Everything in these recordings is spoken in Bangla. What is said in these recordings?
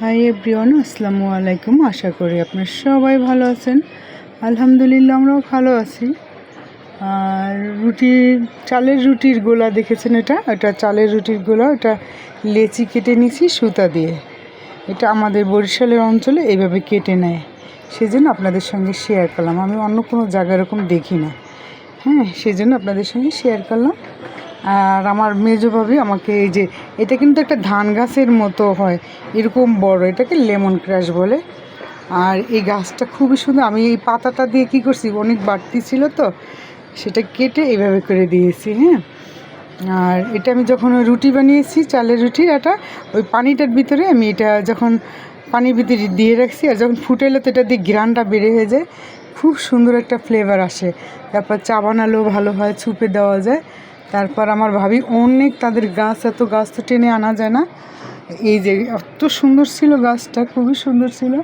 হাই এভরিওয়ান আসসালামু আলাইকুম আশা করি আপনারা সবাই ভালো আছেন। আলহামদুলিল্লাহ, আমরাও ভালো আছি। আর রুটি, চালের রুটির গোলা দেখেছেন এটা? এটা চালের রুটির গোলা, এটা লেচি কেটে নিয়েছি সুতা দিয়ে। এটা আমাদের বরিশালের অঞ্চলে এইভাবে কেটে নেয়। সেজন্য আপনাদের সঙ্গে শেয়ার করলাম। আমি অন্য কোনো জায়গা এরকম দেখি না। হ্যাঁ সেজন্য আপনাদের সঙ্গে শেয়ার করলাম। আর আমার মেজো ভাবি আমাকে এই যে, এটা কিন্তু একটা ধান গাছের মতো হয়, এরকম বড়, এটাকে লেমন ক্র্যাশ বলে। আর এই গাছটা খুবই সুন্দর, আমি এই পাতাটা দিয়ে কি করছি, অনেক বাড়তি ছিল তো, সেটা কেটে এভাবে করে দিয়েছি হ্যাঁ। আর এটা আমি যখন ওই রুটি বানিয়েছি, চালের রুটি এটা ওই পানিটার ভিতরে আমি এটা যখন পানির ভিতরে দিয়ে রাখছি, আর যখন ফুটে এলো তো এটা দিয়ে গ্রানটা বেড়ে হয়ে যায়, খুব সুন্দর একটা ফ্লেভার আসে। তারপর চা বানালেও ভালো হয়, ছুপে দেওয়া যায়। তারপর আমার ভাবি অনেক তাদের গাছ, এত গাছ তো টেনে আনা যায় না। এই যে এত সুন্দর ছিল গাছটা, খুবই সুন্দর ছিল।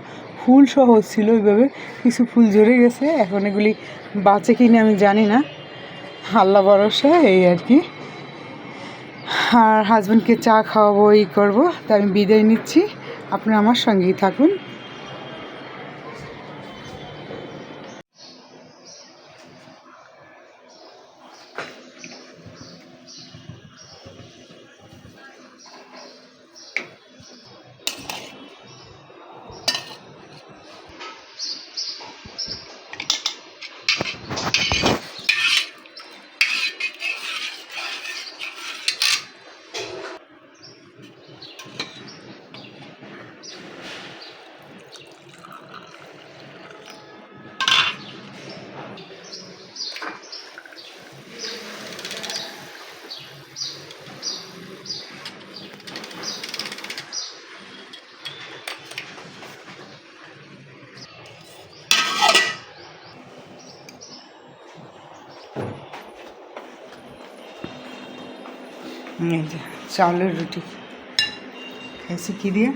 ফুল সহ ছিল ওইভাবে, কিছু ফুল ঝরে গেছে। এখন এগুলি বাঁচে কিনে আমি জানি না। আল্লাহ ভরসা, এই আর কি। আর হাজব্যান্ডকে চা খাওয়াবো, এই করব। তাই আমি বিদায় নিচ্ছি। আপনারা আমার সঙ্গেই থাকুন এই যে চাউলের রুটি। খাইছি কি দিয়ে?